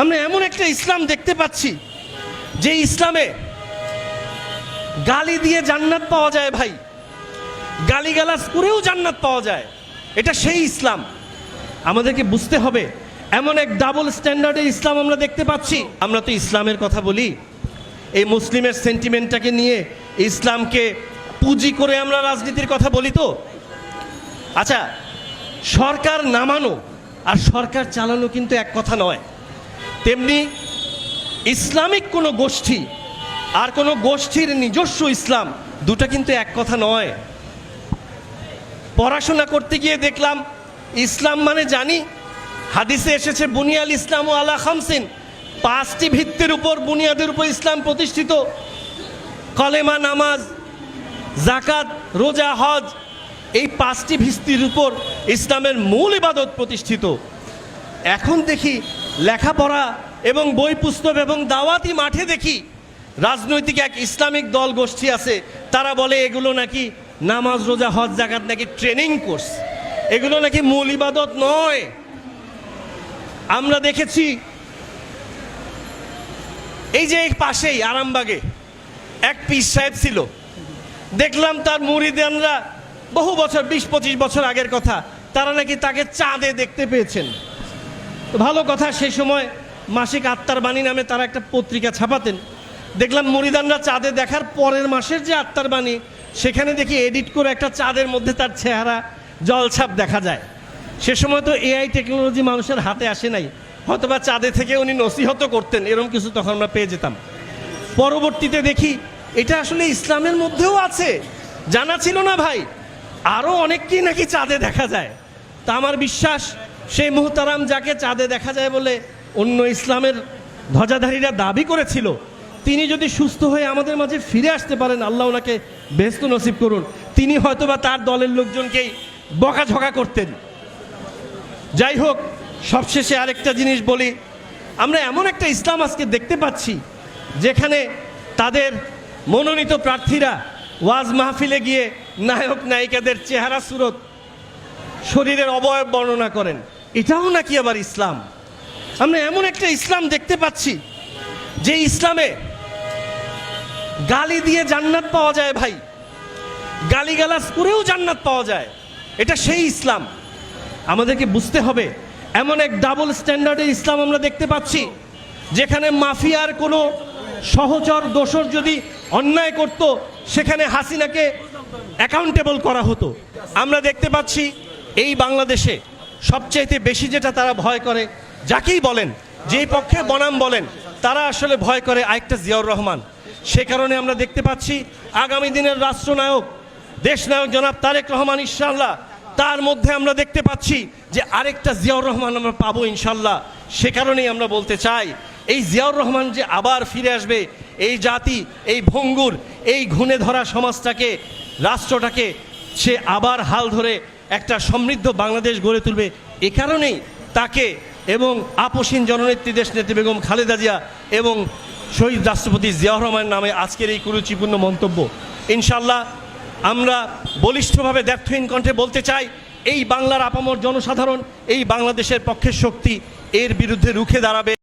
আমরা এমন একটা ইসলাম দেখতে পাচ্ছি, যে ইসলামে গালি দিয়ে জান্নাত পাওয়া যায় ভাই। গালিগালাজ করেও জান্নাত পাওয়া যায়। এটা সেই ইসলাম। আমাদেরকে বুঝতে হবে, এমন এক ডাবল স্ট্যান্ডার্ডের ইসলাম আমরা দেখতে পাচ্ছি। আমরা তো ইসলামের কথা বলি। এই মুসলিমের সেন্টিমেন্টটাকে নিয়ে ইসলামকে পুঁজি করে আমরা রাজনীতির কথা বলি তো। আচ্ছা সরকার নামানো আর সরকার চালানো কিন্তু এক কথা নয়। তেমনি ইসলামিক কোনো গোষ্ঠী আর কোনো গোষ্ঠীর নিজস্ব ইসলাম দুটা কিন্তু এক কথা নয়। পড়াশোনা করতে গিয়ে দেখলাম, ইসলাম মানে জানি, হাদিসে এসেছে, বুনিয়াল ইসলাম ও আলা খামসিন পাঁচটি ভিত্তির উপর, বুনিয়াদের উপর ইসলাম প্রতিষ্ঠিত। কলেমা, নামাজ জাকাত রোজা, হজ, এই পাঁচটি ভিত্তির উপর ইসলামের মূল ইবাদত প্রতিষ্ঠিত। এখন দেখি লেখাপড়া এবং বই পুস্তক এবং দাওয়াতি মাঠে দেখি রাজনৈতিক এক ইসলামিক দল গোষ্ঠী আছে। তারা বলে, এগুলো নাকি নামাজ, রোজা, হজ জাকাত নাকি ট্রেনিং কোর্স এগুলো নাকি মূল ইবাদত নয়। আমরা দেখেছি, এই যে পাশেই, আরামবাগে, এক পীর সাহেব ছিল। দেখলাম তার মুরিদানরা বহু বছর, বিশ পঁচিশ বছর আগের কথা, তারা নাকি তাকে চাঁদে দেখতে পেয়েছেন। ভালো কথা, সেই সময় মাসিক আত্মার বাণী নামে তারা একটা পত্রিকা ছাপাতেন। দেখলাম মরিদানরা চাঁদে দেখার পরের মাসের যে আত্মার বাণী, সেখানে দেখি এডিট করে একটা চাঁদের মধ্যে তার চেহারা জলছাপ দেখা যায়। সে সময় তো এআই টেকনোলজি মানুষের হাতে আসে নাই। হয়তোবা চাঁদে থেকে উনি নসিহত করতেন এরকম কিছু তখন আমরা পেয়ে যেতাম। পরবর্তীতে দেখি এটা আসলে ইসলামের মধ্যেও আছে। জানা ছিল না ভাই আরও অনেককেই নাকি চাঁদে দেখা যায়। তা আমার বিশ্বাস সেই মুহতারাম যাকে চাঁদে দেখা যায় বলে অন্য ইসলামের ধ্বজাধারীরা দাবি করেছিল, তিনি যদি সুস্থ হয়ে আমাদের মাঝে ফিরে আসতে পারেন, আল্লাহ ওনাকে ব্যস্ত নসিব করুন। তিনি হয়তোবা তার দলের লোকজনকেই বকাঝকা করতেন। যাই হোক, সবশেষে আরেকটা জিনিস বলি, আমরা এমন একটা ইসলাম আজকে দেখতে পাচ্ছি, যেখানে তাদের মনোনীত প্রার্থীরা ওয়াজ মাহফিলে গিয়ে নায়ক নায়িকাদের চেহারা, সুরত, শরীরের অবয়ব বর্ণনা করেন। এটাও নাকি আবার ইসলাম? আমরা এমন একটা ইসলাম দেখতে পাচ্ছি, যে ইসলামে গালি দিয়ে জান্নাত পাওয়া যায় ভাই। গালিগালাজ করেও জান্নাত পাওয়া যায়। এটা সেই ইসলাম। আমাদেরকে বুঝতে হবে, এমন এক ডাবল স্ট্যান্ডার্ডের ইসলাম আমরা দেখতে পাচ্ছি, যেখানে মাফিয়ার কোনো সহচর দোষর যদি অন্যায় করত, সেখানে হাসিনাকে অ্যাকাউন্টেবল করা হতো। আমরা দেখতে পাচ্ছি, এই বাংলাদেশে সবচাইতে বেশি যেটা তারা ভয় করে, যাকেই বলেন, যেই পক্ষে বনাম বলেন, তারা আসলে ভয় করে আরেকটা জিয়াউর রহমান। সে কারণে আমরা দেখতে পাচ্ছি আগামী দিনের রাষ্ট্রনায়ক, দেশনায়ক জনাব তারেক রহমান ইনশাল্লাহ তার মধ্যে আমরা দেখতে পাচ্ছি যে আরেকটা জিয়াউর রহমান আমরা পাবো ইনশাল্লাহ সে কারণেই আমরা বলতে চাই, এই জিয়াউর রহমান যে আবার ফিরে আসবে, এই জাতি, এই ভঙ্গুর, এই ঘুণে ধরা সমাজটাকে, রাষ্ট্রটাকে সে আবার হাল ধরে একটা সমৃদ্ধ বাংলাদেশ গড়ে তুলবে। এ কারণেই তাকে এবং আপসীন জননেত্রী দেশ নেত্রী বেগম খালেদা জিয়া এবং শহীদ রাষ্ট্রপতি জিয়াউর রহমানের নামে আজকের এই কুরুচিপূর্ণ মন্তব্য। ইনশাল্লাহ আমরা বলিষ্ঠভাবে দ্ব্যর্থহীন কণ্ঠে বলতে চাই, এই বাংলার আপামর জনসাধারণ, এই বাংলাদেশের পক্ষের শক্তি এর বিরুদ্ধে রুখে দাঁড়াবে।